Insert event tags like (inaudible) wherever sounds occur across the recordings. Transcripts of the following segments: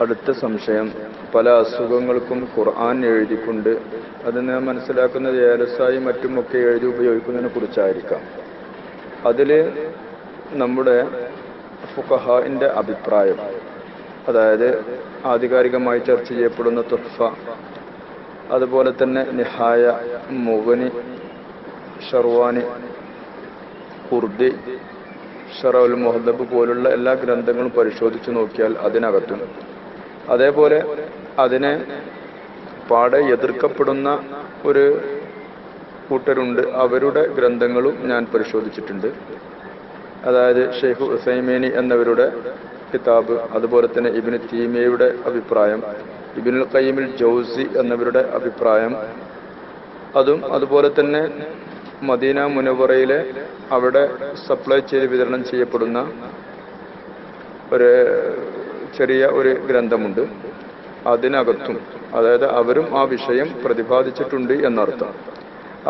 അടുത്ത സംശയം. പല അസുഖങ്ങൾക്കും ഖുർആൻ എഴുതിക്കൊണ്ട് അത് നാം മനസ്സിലാക്കുന്നത് ഏലസായി മറ്റുമൊക്കെ എഴുതി ഉപയോഗിക്കുന്നതിനെ കുറിച്ചായിരിക്കാം. അതിൽ നമ്മുടെ ഫുഖഹാന്റെ അഭിപ്രായം അതായത് ആധികാരികമായി ചർച്ച ചെയ്യപ്പെടുന്ന തുഫ അതുപോലെ തന്നെ നിഹായ മുഗനി ഷർവാനി കുർദി ഷറൽ മുഹദബ് പോലുള്ള എല്ലാ ഗ്രന്ഥങ്ങളും പരിശോധിച്ചു നോക്കിയാൽ അതിനകത്തും അതേപോലെ അതിനെ പാടെ എതിർക്കപ്പെടുന്ന ഒരു കൂട്ടരുണ്ട്. അവരുടെ ഗ്രന്ഥങ്ങളും ഞാൻ പരിശോധിച്ചിട്ടുണ്ട്. അതായത് ഷെയ്ഖ് ഹുസൈമേനി എന്നവരുടെ കിതാബ് അതുപോലെ തന്നെ ഇബിന് തീമയുടെ അഭിപ്രായം ഇബിനുൽ കയ്യമിൽ ജൗസി എന്നവരുടെ അഭിപ്രായം അതും അതുപോലെ തന്നെ മദീന മുനവറയിലെ അവിടെ സപ്ലൈ ചെയ്ത് വിതരണം ചെയ്യപ്പെടുന്ന ഒരു ചെറിയ ഒരു ഗ്രന്ഥമുണ്ട്. അതിനകത്തും. അതായത് അവരും ആ വിഷയം പ്രതിപാദിച്ചിട്ടുണ്ട് എന്നർത്ഥം.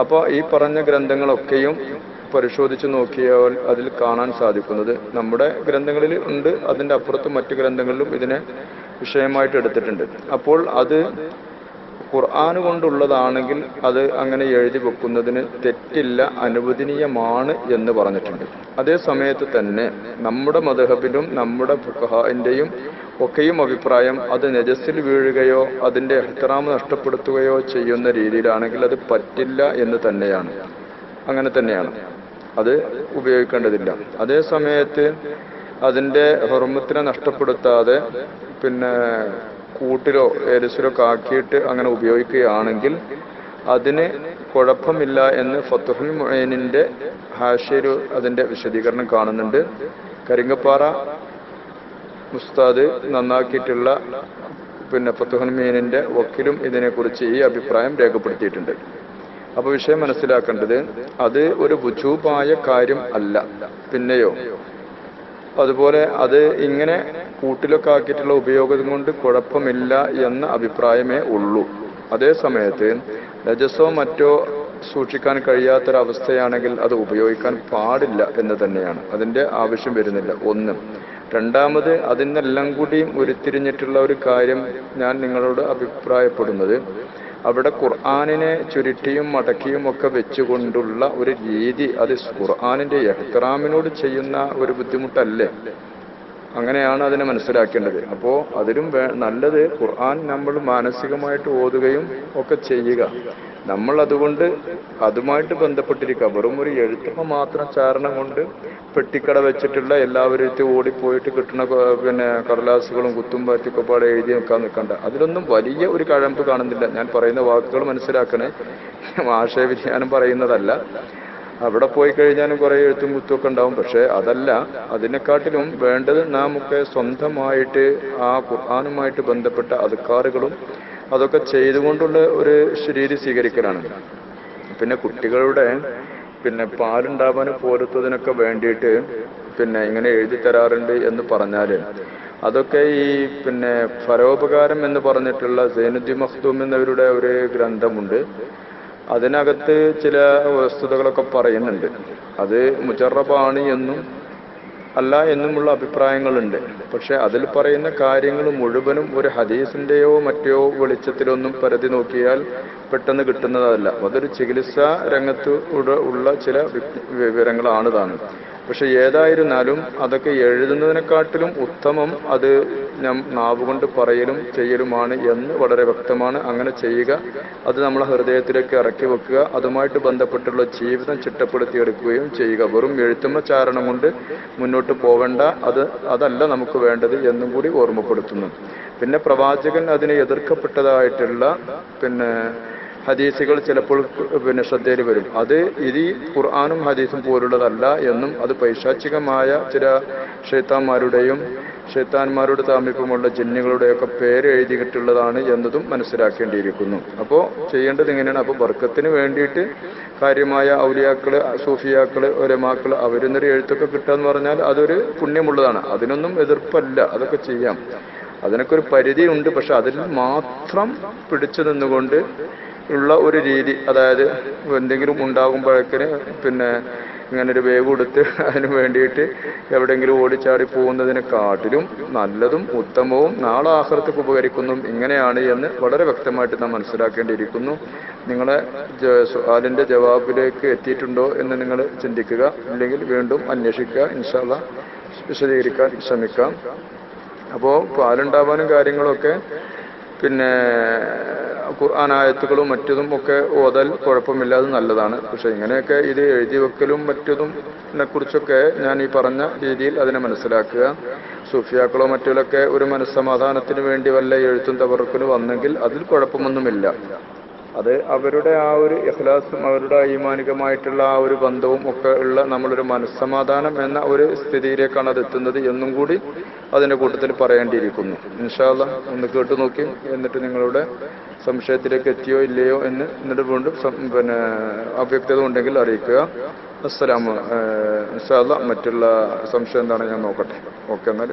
അപ്പോൾ ഈ പറഞ്ഞ ഗ്രന്ഥങ്ങളൊക്കെയും പരിശോധിച്ച് നോക്കിയാൽ അതിൽ കാണാൻ സാധിക്കുന്നത്. നമ്മുടെ ഗ്രന്ഥങ്ങളിൽ ഉണ്ട്. അതിന്റെ അപ്പുറത്ത് മറ്റു ഗ്രന്ഥങ്ങളിലും ഇതിനെ വിഷയമായിട്ട് എടുത്തിട്ടുണ്ട്. അപ്പോൾ അത് ഖുർആൻ കൊണ്ടുള്ളതാണെങ്കിൽ അത് അങ്ങനെ എഴുതി വെക്കുന്നതിന് തെറ്റില്ല അനുവദനീയമാണ് എന്ന് പറഞ്ഞിട്ടുണ്ട്. അതേ സമയത്ത് തന്നെ നമ്മുടെ മധുഹബിലും നമ്മുടെ ഫുഖഹാന്റെയും ഒക്കെയും അഭിപ്രായം അത് നജസ്സിൽ വീഴുകയോ അതിന്റെ എഹ്തറാം നഷ്ടപ്പെടുത്തുകയോ ചെയ്യുന്ന രീതിയിലാണെങ്കിൽ അത് പറ്റില്ല എന്ന് തന്നെയാണ്. അങ്ങനെ തന്നെയാണ്. അത് ഉപയോഗിക്കേണ്ടതില്ല. അതേ സമയത്ത് അതിന്റെ ഹുർമത്തിനെ നഷ്ടപ്പെടുത്താതെ പിന്നെ കൂട്ടിലോ ഏലസിലോ കാക്കിയിട്ട് അങ്ങനെ ഉപയോഗിക്കുകയാണെങ്കിൽ അതിന് കുഴപ്പമില്ല എന്ന് ഫത്തുഹുൽ മൊയ്നിന്റെ ഹാഷ്യരു അതിന്റെ വിശദീകരണം കാണുന്നുണ്ട്. കരിങ്കപ്പാറ മുസ്താദ് നന്നാക്കിയിട്ടുള്ള പിന്നെ ഫത്തുഹുൽ മീനിന്റെ വക്കിലും ഇതിനെക്കുറിച്ച് ഈ അഭിപ്രായം രേഖപ്പെടുത്തിയിട്ടുണ്ട്. അപ്പൊ വിഷയം മനസ്സിലാക്കേണ്ടത് അത് ഒരു വുജൂബായ കാര്യം അല്ല. പിന്നെയോ അതുപോലെ അത് ഇങ്ങനെ കൂട്ടിലൊക്കെ ആക്കിയിട്ടുള്ള ഉപയോഗം കൊണ്ട് കുഴപ്പമില്ല എന്ന അഭിപ്രായമേ ഉള്ളൂ. അതേ സമയത്ത് രജസോ മറ്റോ സൂക്ഷിക്കാൻ കഴിയാത്തൊരവസ്ഥയാണെങ്കിൽ അത് ഉപയോഗിക്കാൻ പാടില്ല എന്ന് തന്നെയാണ്. അതിന്റെ ആവശ്യം വരുന്നില്ല. ഒന്ന്. രണ്ടാമത് അതിനെല്ലാം കൂടിയും ഉരുത്തിരിഞ്ഞിട്ടുള്ള ഒരു കാര്യം ഞാൻ നിങ്ങളോട് അഭിപ്രായപ്പെടുന്നത്. അവിടെ ഖുർആാനിനെ ചുരുട്ടിയും മടക്കിയും ഒക്കെ വെച്ചുകൊണ്ടുള്ള ഒരു രീതി അത് ഖുർആാനിന്റെ എഹ്തറാമിനോട് ചെയ്യുന്ന ഒരു ബുദ്ധിമുട്ടല്ലേ? അങ്ങനെയാണ് അതിനെ മനസ്സിലാക്കേണ്ടത്. അപ്പോൾ അതിലും നല്ലത് ഖുർആൻ നമ്മൾ മാനസികമായിട്ട് ഓതുകയും ഒക്കെ ചെയ്യുക. നമ്മൾ അതുകൊണ്ട് അതുമായിട്ട് ബന്ധപ്പെട്ടിരിക്കുക. വെറും ഒരു എഴുത്തുമ്പ മാത്രം ചാരണം കൊണ്ട് പെട്ടിക്കട വെച്ചിട്ടുള്ള എല്ലാവരും ഓടിപ്പോയിട്ട് കിട്ടുന്ന പിന്നെ കടലാസുകളും കുത്തും പാറ്റൊക്കെ പാടെ എഴുതി വെക്കാൻ നിൽക്കണ്ട. അതിലൊന്നും വലിയ ഒരു കഴമ്പ് കാണുന്നില്ല. ഞാൻ പറയുന്ന വാക്കുകൾ മനസ്സിലാക്കണേ. ആശയവിജ്ഞാനം പറയുന്നതല്ല. അവിടെ പോയി കഴിഞ്ഞാലും കുറെ എഴുത്തും കുത്തുമൊക്കെ ഉണ്ടാവും. പക്ഷെ അതല്ല അതിനെക്കാട്ടിലും വേണ്ടത് നാം ഒക്കെ സ്വന്തമായിട്ട് ആ ഖുർആാനുമായിട്ട് ബന്ധപ്പെട്ട അധികാറുകളും അതൊക്കെ ചെയ്തുകൊണ്ടുള്ള ഒരു രീതി സ്വീകരിക്കലാണ്. പിന്നെ കുട്ടികളുടെ പിന്നെ പാലുണ്ടാവാൻ പോലത്തതിനൊക്കെ വേണ്ടിയിട്ട് പിന്നെ ഇങ്ങനെ എഴുതി തരാറുണ്ട് എന്ന് പറഞ്ഞാൽ അതൊക്കെ ഈ പിന്നെ ഫരോപകാരം എന്ന് പറഞ്ഞിട്ടുള്ള സൈനുദ്ദീൻ മഖ്ദൂം എന്നവരുടെ ഒരു ഗ്രന്ഥമുണ്ട്. അതിനകത്ത് ചില വസ്തുതകളൊക്കെ പറയുന്നുണ്ട്. അത് മുജറബാണ് എന്നും അല്ല എന്നുമുള്ള അഭിപ്രായങ്ങളുണ്ട്. പക്ഷെ അതിൽ പറയുന്ന കാര്യങ്ങൾ മുഴുവനും ഒരു ഹദീസിന്റെയോ മറ്റോ വെളിച്ചത്തിലൊന്നും പരതി നോക്കിയാൽ പെട്ടെന്ന് കിട്ടുന്നതല്ല. അതൊരു ചികിത്സാ രംഗത്ത് ഉള്ള ചില വിവരങ്ങളാണ് താനും പക്ഷെ ഏതായിരുന്നാലും അതൊക്കെ എഴുതുന്നതിനെക്കാട്ടിലും ഉത്തമം അത് ഞാൻ നാവുകൊണ്ട് പറയലും ചെയ്യലുമാണ് എന്ന് വളരെ വ്യക്തമാണ്. അങ്ങനെ ചെയ്യുക അത് നമ്മളെ ഹൃദയത്തിലേക്ക് ഇറക്കി വെക്കുക അതുമായിട്ട് ബന്ധപ്പെട്ടുള്ള ജീവിതം ചിട്ടപ്പെടുത്തിയെടുക്കുകയും ചെയ്യുക. വെറും എഴുത്തുമ്മ ചാരണം കൊണ്ട് മുന്നോട്ട് പോകണ്ട. അത് അതല്ല നമുക്ക് വേണ്ടത് എന്നും കൂടി ഓർമ്മപ്പെടുത്തുന്നു. പിന്നെ പ്രവാചകൻ അതിനെ എതിർക്കപ്പെട്ടതായിട്ടുള്ള പിന്നെ ഹദീസുകൾ ചിലപ്പോൾ പിന്നെ ശ്രദ്ധയിൽ വരും. അത് ഈ ഖുർആാനും ഹദീസും പോലുള്ളതല്ല എന്നും അത് പൈശാചികമായ ചില ഷെയ്ത്താന്മാരുടെയും ഷെയ്ത്താന്മാരുടെ താമീപ്യമുള്ള ജിന്നുകളുടെയൊക്കെ പേര് എഴുതിയിട്ടുള്ളതാണ് എന്നതും മനസ്സിലാക്കേണ്ടിയിരിക്കുന്നു. അപ്പോൾ ചെയ്യേണ്ടത് ഇങ്ങനെയാണ്. അപ്പോൾ വർക്കത്തിന് വേണ്ടിയിട്ട് കാര്യമായ ഔലിയാക്കൾ സൂഫിയാക്കൾ ഒരമാക്കൾ അവരുന്നൊരു എഴുത്തൊക്കെ കിട്ടുക എന്ന് പറഞ്ഞാൽ അതൊരു പുണ്യമുള്ളതാണ്. അതിനൊന്നും എതിർപ്പല്ല. അതൊക്കെ ചെയ്യാം. അതിനൊക്കെ ഒരു പരിധിയുണ്ട്. പക്ഷെ അതിൽ മാത്രം പിടിച്ചു നിന്നുകൊണ്ട് ഉള്ള ഒരു രീതി അതായത് എന്തെങ്കിലും ഉണ്ടാകുമ്പോഴേക്കിന് പിന്നെ ഇങ്ങനെ ഒരു വേവ് കൊടുത്ത് (laughs) അതിന് വേണ്ടിയിട്ട് എവിടെയെങ്കിലും ഓടിച്ചാടി പോകുന്നതിനെക്കാട്ടിലും നല്ലതും ഉത്തമവും നാളെ ആഹ്റത്തേക്ക് ഉപകരിക്കുന്നതും ഇങ്ങനെയാണ് എന്ന് വളരെ വ്യക്തമായിട്ട് നാം മനസ്സിലാക്കേണ്ടിയിരിക്കുന്നു. നിങ്ങളെ അതിന്റെ ജവാബിലേക്ക് എത്തിയിട്ടുണ്ടോ എന്ന് നിങ്ങൾ ചിന്തിക്കുക. അല്ലെങ്കിൽ വീണ്ടും അന്വേഷിക്കുക. ഇൻഷാല്ല വിശദീകരിക്കാൻ ശ്രമിക്കാം. അപ്പോൾ പാലുണ്ടാവാനും കാര്യങ്ങളൊക്കെ പിന്നെ ഖുർആാനായത്തുകളും മറ്റതും ഒക്കെ ഓതൽ കുഴപ്പമില്ലാതെ നല്ലതാണ്. പക്ഷെ ഇങ്ങനെയൊക്കെ ഇത് എഴുതി വെക്കലും മറ്റതും കുറിച്ചൊക്കെ ഞാൻ ഈ പറഞ്ഞ രീതിയിൽ അതിനെ മനസ്സിലാക്കുക. സൂഫിയാക്കളോ മറ്റുള്ളൊക്കെ ഒരു മനസ്സമാധാനത്തിന് വേണ്ടി വല്ല എഴുത്തും തവർക്കലും വന്നെങ്കിൽ അതിൽ കുഴപ്പമൊന്നുമില്ല. അത് അവരുടെ ആ ഒരു ഇഖ്ലാസും അവരുടെ ഈമാനികമായിട്ടുള്ള ആ ഒരു ബന്ധവും ഒക്കെ ഉള്ള നമ്മളൊരു മനസ്സമാധാനം എന്ന ഒരു സ്ഥിതിയിലേക്കാണ് അത് എത്തുന്നത് എന്നും കൂടി അതിന്റെ കൂട്ടത്തിൽ പറയേണ്ടിയിരിക്കുന്നു. ഇൻഷാല്ല ഒന്ന് കേട്ടു നോക്കി എന്നിട്ട് നിങ്ങളുടെ സംശയത്തിലേക്ക് എത്തിയോ ഇല്ലയോ എന്ന് എന്നിട്ട് വീണ്ടും പിന്നെ അവ്യക്തത ഉണ്ടെങ്കിൽ അറിയിക്കുക. അസ്സലാമ ഇൻഷാല്ല മറ്റുള്ള സംശയം എന്താണ് ഞാൻ നോക്കട്ടെ. ഓക്കെ എന്നാൽ